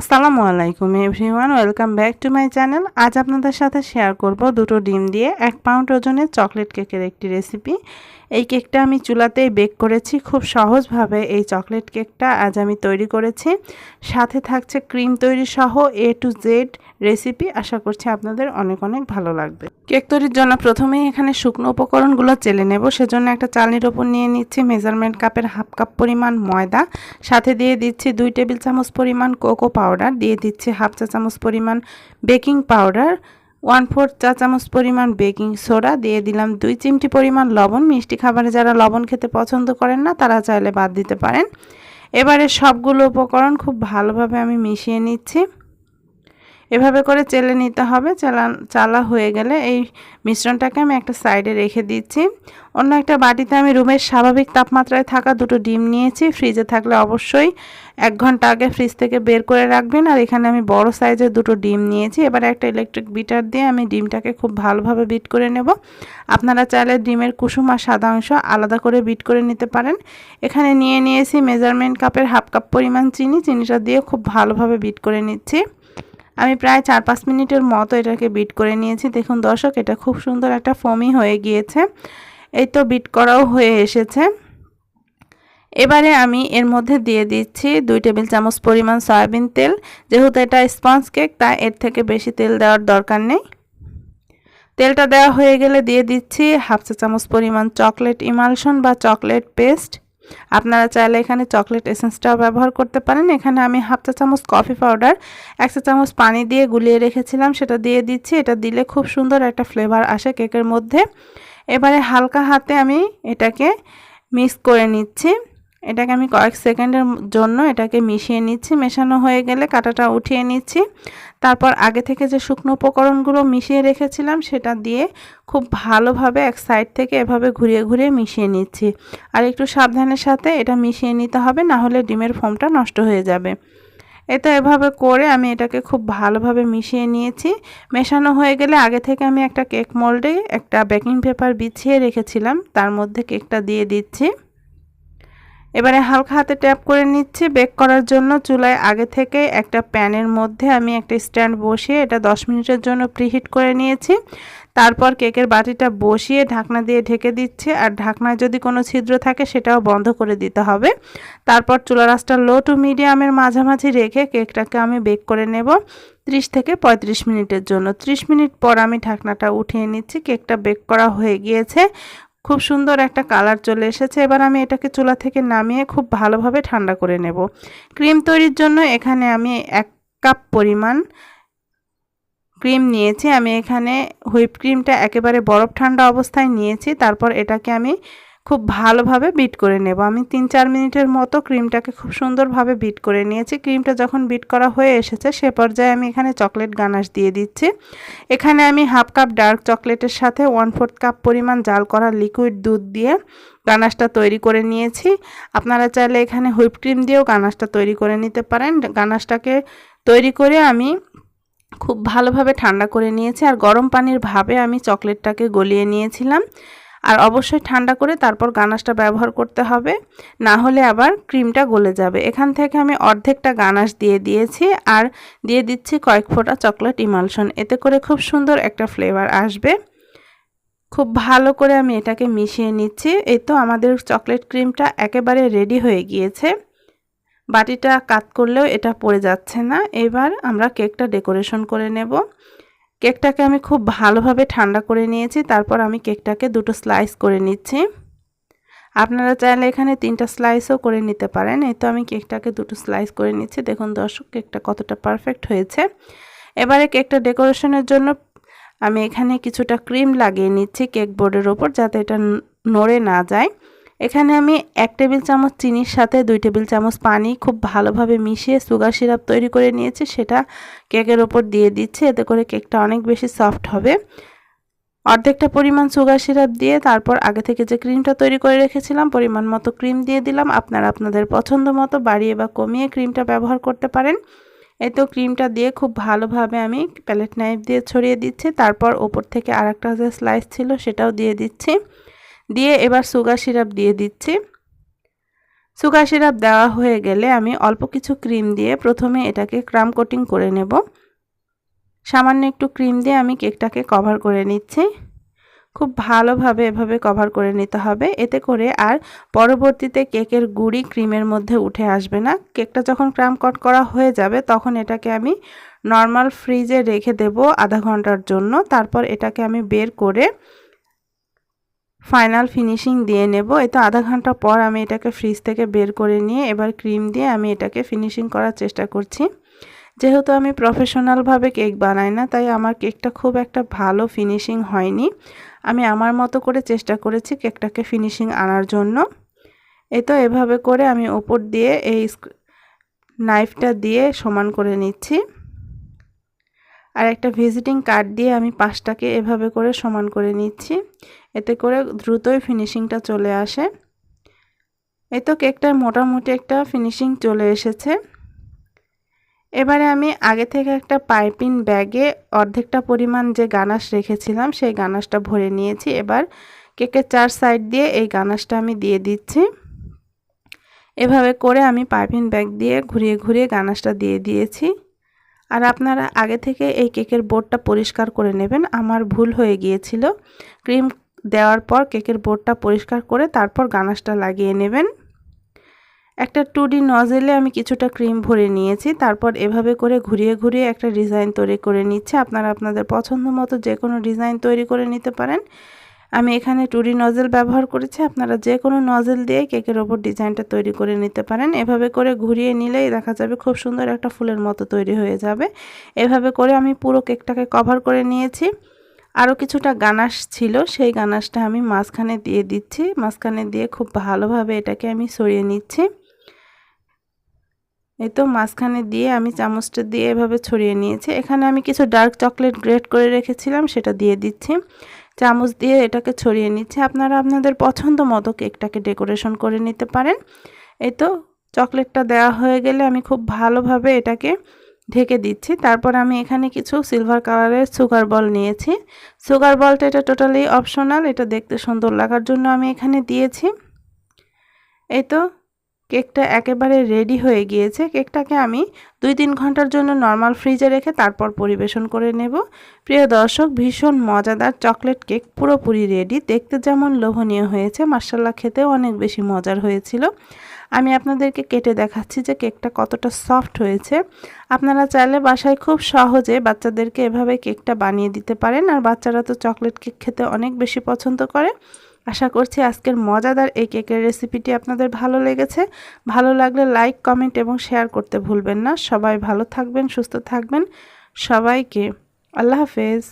আসসালামু আলাইকুম everyone, welcome back to my channel. আজ আপনাদের সাথে শেয়ার করব দুটো ডিম দিয়ে এক পাউন্ড ওজনের চকলেট কেকের একটি রেসিপি। এই কেকটা আমি চুলাতেই বেক করেছি, খুব সহজভাবে এই চকলেট কেকটা আজ আমি তৈরি করেছি। সাথে থাকছে ক্রিম তৈরি সহ এ টু জেড রেসিপি, আশা করছি আপনাদের অনেক অনেক ভালো লাগবে। কেক তৈরির জন্য প্রথমেই এখানে শুকনো উপকরণগুলো চেলে নেব। সেজন্য একটা চালনির ওপর নিয়ে নিচ্ছি মেজারমেন্ট কাপের হাফ কাপ পরিমাণ ময়দা। সাথে দিয়ে দিচ্ছি দুই টেবিল চামচ পরিমাণ কোকো পাউডার দিয়ে দিচ্ছি হাফ চা চামচ পরিমাণ বেকিং পাউডার ওয়ান ফোর্থ চা চামচ পরিমাণ বেকিং সোডা দিয়ে দিলাম দুই চিমটি পরিমাণ লবণ। মিষ্টি খাবারে যারা লবণ খেতে পছন্দ করেন না, তারা চাইলে বাদ দিতে পারেন। এবারে সবগুলো উপকরণ খুব ভালোভাবে আমি মিশিয়ে নিচ্ছি। এভাবে করে চেলে নিতে হবে। চালা চালা হয়ে গেলে এই মিশ্রণটাকে আমি একটা সাইডে রেখে দিচ্ছি। অন্য একটা বাটিতে আমি রুমের স্বাভাবিক তাপমাত্রায় থাকা দুটো ডিম নিয়েছি। ফ্রিজে থাকলে অবশ্যই এক ঘণ্টা আগে ফ্রিজ থেকে বের করে রাখবেন। আর এখানে আমি বড় সাইজের দুটো ডিম নিয়েছি। এবার একটা ইলেকট্রিক বিটার দিয়ে আমি ডিমটাকে খুব ভালোভাবে বিট করে নেব। আপনারা চাইলে ডিমের কুসুম আর সাদা অংশ আলাদা করে বিট করে নিতে পারেন। এখানে নিয়ে নিয়েছি মেজারমেন্ট কাপের হাফ কাপ পরিমাণ চিনি। চিনিটা দিয়ে খুব ভালোভাবে বিট করে নিচ্ছি। আমি প্রায় চার পাঁচ মিনিটের মতো এটাকে বিট করে নিয়েছি। দেখুন দর্শক, এটা খুব সুন্দর একটা ফমি হয়ে গিয়েছে। এই তো বিট করাও হয়ে এসেছে। এবারে আমি এর মধ্যে দিয়ে দিচ্ছি দুই টেবিল চামচ পরিমাণ সয়াবিন তেল। যেহেতু এটা স্পঞ্জ কেক তাই এর থেকে বেশি তেল দেওয়ার দরকার নেই। তেলটা দেওয়া হয়ে গেলে দিয়ে দিচ্ছি হাফ চা চামচ পরিমাণ চকলেট ইমালশন বা চকলেট পেস্ট আপনারা চাইলে এখানে চকলেট এসেন্সটাও ব্যবহার করতে পারেন। এখানে আমি হাফ চা চামচ কফি পাউডার, এক চা চামচ পানি দিয়ে গুলিয়ে রেখেছিলাম, সেটা দিয়ে দিচ্ছি। এটা দিলে খুব সুন্দর একটা ফ্লেভার আসে কেকের মধ্যে। এবারে হালকা হাতে আমি এটাকে মিক্স করে নিচ্ছি। এটাকে আমি কয়েক সেকেন্ডের জন্য এটাকে মিশিয়ে নিচ্ছি। মেশানো হয়ে গেলে কাটাটা উঠিয়ে নিচ্ছি। তারপর আগে থেকে যে শুকনো উপকরণগুলো মিশিয়ে রেখেছিলাম, সেটা দিয়ে খুব ভালোভাবে এক সাইড থেকে এভাবে ঘুরিয়ে ঘুরিয়ে মিশিয়ে নিচ্ছি। আর একটু সাবধানের সাথে এটা মিশিয়ে নিতে হবে, না হলে ডিমের ফোমটা নষ্ট হয়ে যাবে। এটা এভাবে করে আমি এটাকে খুব ভালোভাবে মিশিয়ে নিয়েছি। মেশানো হয়ে গেলে আগে থেকে আমি একটা কেক মোল্ডে একটা বেকিং পেপার বিছিয়ে রেখেছিলাম। তার মধ্যে কেকটা দিয়ে দিচ্ছি। এবারে হালকা হাতে ট্যাপ করে নিচ্ছি। বেক করার জন্য চুলায় আগে থেকে একটা প্যানের মধ্যে আমি একটা স্ট্যান্ড বসিয়ে এটা 10 মিনিটের জন্য প্রিহিট করে নিয়েছি। তারপর কেকের বাটিটা বসিয়ে ঢাকনা দিয়ে ঢেকে দিচ্ছি আর ঢাকনায় যদি কোনো ছিদ্র থাকে সেটাও বন্ধ করে দিতে হবে। তারপর চুলা রাসটা লো টু মিডিয়ামের মাঝামাঝি রেখে কেকটাকে আমি বেক করে নেব 30 থেকে 35 মিনিটের জন্য। 30 মিনিট পর আমি ঢাকনাটা উঠিয়ে নিচ্ছি। কেকটা বেক করা হয়ে গিয়েছে। খুব সুন্দর একটা কালার চলে এসেছে। এবার আমি এটাকে চুলা থেকে নামিয়ে খুব ভালোভাবে ঠান্ডা করে নেব। ক্রিম তৈরির জন্য এখানে আমি এক কাপ পরিমাণ ক্রিম নিয়েছি। আমি এখানে হুইপ ক্রিমটা একেবারে বরফ ঠান্ডা অবস্থায় নিয়েছি। তারপর এটাকে আমি খুব ভালোভাবে বিট করে নেব। আমি তিন চার মিনিটের মতো ক্রিমটাকে খুব সুন্দরভাবে বিট করে নিয়েছি। ক্রিমটা যখন বিট করা হয়ে এসেছে, সে পর্যায়ে আমি এখানে চকলেট গানাশ দিয়ে দিচ্ছি। এখানে আমি হাফ কাপ ডার্ক চকলেটের সাথে ওয়ান ফোর্থ কাপ পরিমাণ জাল করা লিকুইড দুধ দিয়ে গানাশটা তৈরি করে নিয়েছি। আপনারা চাইলে এখানে হুইপ ক্রিম দিয়েও গানাশটা তৈরি করে নিতে পারেন। গানাশটাকে তৈরি করে আমি খুব ভালোভাবে ঠান্ডা করে নিয়েছি। আর গরম পানির ভাবে আমি চকলেটটাকে গলিয়ে নিয়েছিলাম। আর অবশ্যই ঠান্ডা করে তারপর গানাশটা ব্যবহার করতে হবে। না হলে আবার ক্রিমটা গলে যাবে। এখান থেকে আমি অর্ধেকটা গানাশ দিয়ে দিয়েছি আর দিয়ে দিচ্ছি কয়েক ফোঁটা চকলেট ইমালশন। এতে করে খুব সুন্দর একটা ফ্লেভার আসবে। খুব ভালো করে আমি এটাকে মিশিয়ে নিচ্ছি। এই তো আমাদের চকলেট ক্রিমটা একেবারে রেডি হয়ে গিয়েছে। বাটিটা কাত করলেও এটা পড়ে যাচ্ছে না। এবার আমরা কেকটা ডেকোরেশন করে নেব। কেকটাকে আমি খুব ভালোভাবে ঠান্ডা করে নিয়েছি, তারপর আমি কেকটাকে দুটো স্লাইস করে নিচ্ছি। আপনারা চাইলে এখানে তিনটা স্লাইসও করে নিতে পারেন। এই তো আমি কেকটাকে দুটো স্লাইস করে নিচ্ছি। দেখুন দর্শক, কেকটা কতটা পারফেক্ট হয়েছে। এবারে কেকটা ডেকোরেশনের জন্য আমি এখানে কিছুটা ক্রিম লাগিয়ে নিচ্ছি কেক বোর্ডের ওপর, যাতে এটা নড়ে না যায়। এখানে আমি এক টেবিল চামচ চিনির সাথে দুই টেবিল চামচ পানি খুব ভালোভাবে মিশিয়ে সুগার সিরাপ তৈরি করে নিয়েছি। সেটা কেকের ওপর দিয়ে দিচ্ছি, এতে করে কেকটা অনেক বেশি সফট হবে। অর্ধেকটা পরিমাণ সুগার সিরাপ দিয়ে তারপর আগে থেকে যে ক্রিমটা তৈরি করে রেখেছিলাম, পরিমাণ মতো ক্রিম দিয়ে দিলাম। আপনারা আপনাদের পছন্দ মতো বাড়িয়ে বা কমিয়ে ক্রিমটা ব্যবহার করতে পারেন। এই তো ক্রিমটা দিয়ে খুব ভালোভাবে আমি প্যালেট নাইফ দিয়ে ছড়িয়ে দিচ্ছি। তারপর ওপর থেকে আর একটা যে স্লাইস ছিল সেটাও দিয়ে দিচ্ছি। দিয়ে এবার সুগার সিরাপ দিয়ে দিচ্ছি। সুগার সিরাপ দেওয়া হয়ে গেলে আমি অল্প কিছু ক্রিম দিয়ে প্রথমে এটাকে ক্রাম কোটিং করে নেব। সামান্য একটু ক্রিম দিয়ে আমি কেকটাকে কভার করে নিচ্ছি। খুব ভালোভাবে এভাবে কভার করে নিতে হবে। এতে করে আর পরবর্তীতে কেকের গুড়ি ক্রিমের মধ্যে উঠে আসবে না। কেকটা যখন ক্রাম কট করা হয়ে যাবে, তখন এটাকে আমি নর্মাল ফ্রিজে রেখে দেব আধা ঘণ্টার জন্য। তারপর এটাকে আমি বের করে ফাইনাল ফিনিশিং দিয়ে নেব। এই তো আধা ঘণ্টা পর আমি এটাকে ফ্রিজ থেকে বের করে নিয়ে এবার ক্রিম দিয়ে আমি এটাকে ফিনিশিং করার চেষ্টা করছি। যেহেতু আমি প্রফেশনালভাবে কেক বানাই না, তাই আমার কেকটা খুব একটা ভালো ফিনিশিং হয়নি। আমি আমার মতো করে চেষ্টা করেছি কেকটাকে ফিনিশিং আনার জন্য। এই তো এভাবে করে আমি ওপর দিয়ে এই নাইফটা দিয়ে সমান করে নিচ্ছি। আর একটা ভিজিটিং কার্ড দিয়ে আমি পাশটাকে এভাবে করে সমান করে নিচ্ছি। এতে করে দ্রুতই ফিনিশিংটা চলে আসে। এই তো কেকটার মোটামুটি একটা ফিনিশিং চলে এসেছে। এবারে আমি আগে থেকে একটা পাইপিং ব্যাগে অর্ধেকটা পরিমাণ যে গানাশ রেখেছিলাম, সেই গানাশটা ভরে নিয়েছি। এবার কেকের চার সাইড দিয়ে এই গানাশটা আমি দিয়ে দিচ্ছি। এভাবে করে আমি পাইপিং ব্যাগ দিয়ে ঘুরিয়ে ঘুরিয়ে গানাশটা দিয়ে দিয়েছি। আর আপনারা আগে থেকে এই কেকের বোর্ডটা পরিষ্কার করে নেবেন। আমার ভুল হয়ে গিয়েছিল। ক্রিম দেওয়ার পর কেকের বোর্ডটা পরিষ্কার করে তারপর গানাশটা লাগিয়ে নেবেন। একটা টু ডি নজেলে আমি কিছুটা ক্রিম ভরে নিয়েছি, তারপর এভাবে করে ঘুরিয়ে ঘুরিয়ে একটা ডিজাইন তৈরি করে নিচ্ছে। আপনারা আপনাদের পছন্দ মতো যে কোনো ডিজাইন তৈরি করে নিতে পারেন। আমি এখানে টুডি নজেল ব্যবহার করেছি, আপনারা যে কোনো নজেল দিয়ে কেকের ওপর ডিজাইনটা তৈরি করে নিতে পারেন। এভাবে করে ঘুরিয়ে নিলেই দেখা যাবে খুব সুন্দর একটা ফুলের মতো তৈরি হয়ে যাবে। এভাবে করে আমি পুরো কেকটাকে কভার করে নিয়েছি। আরও কিছুটা গানাশ ছিল, সেই গানাশটা আমি মাঝখানে দিয়ে দিচ্ছি। মাঝখানে দিয়ে খুব ভালোভাবে এটাকে আমি সরিয়ে নিচ্ছি। এই তো মাঝখানে দিয়ে আমি চামচটা দিয়ে এভাবে ছড়িয়ে নিয়েছি। এখানে আমি কিছু ডার্ক চকলেট গ্রেট করে রেখেছিলাম, সেটা দিয়ে দিচ্ছি। চামচ দিয়ে এটাকে ছড়িয়ে নিচ্ছি। আপনারা আপনাদের পছন্দ মতো কেকটাকে ডেকোরেশন করে নিতে পারেন। এই তো চকলেটটা দেওয়া হয়ে গেলে আমি খুব ভালোভাবে এটাকে ঢেকে দিচ্ছি। তারপর আমি এখানে কিছু সিলভার কালারের সুগার বল নিয়েছি। সুগার বলটা এটা টোটালি অপশনাল এটা দেখতে সুন্দর লাগার জন্য আমি এখানে দিয়েছি। এই তো কেকটা একেবারে রেডি হয়ে গিয়েছে। কেকটাকে আমি দুই তিন ঘণ্টার জন্য নর্মাল ফ্রিজে রেখে তারপর পরিবেশন করে নেব। প্রিয় দর্শক, ভীষণ মজাদার চকলেট কেক পুরোপুরি রেডি দেখতে যেমন লোভনীয় হয়েছে মার্শাল্লাহ খেতেও অনেক বেশি মজার হয়েছিল। আমি আপনাদেরকে কেটে দেখাচ্ছি যে কেকটা কতটা সফট হয়েছে। আপনারা চাইলে বাসায় খুব সহজে বাচ্চাদেরকে এভাবে কেকটা বানিয়ে দিতে পারেন। আর বাচ্চারা তো চকলেট কেক খেতে অনেক বেশি পছন্দ করে। আশা করছি আজকের মজাদার এই কেকের রেসিপিটি আপনাদের ভালো লেগেছে। ভালো লাগলে লাইক কমেন্ট এবং শেয়ার করতে ভুলবেন না। সবাই ভালো থাকবেন, সুস্থ থাকবেন। সবাইকে আল্লাহ হাফেজ।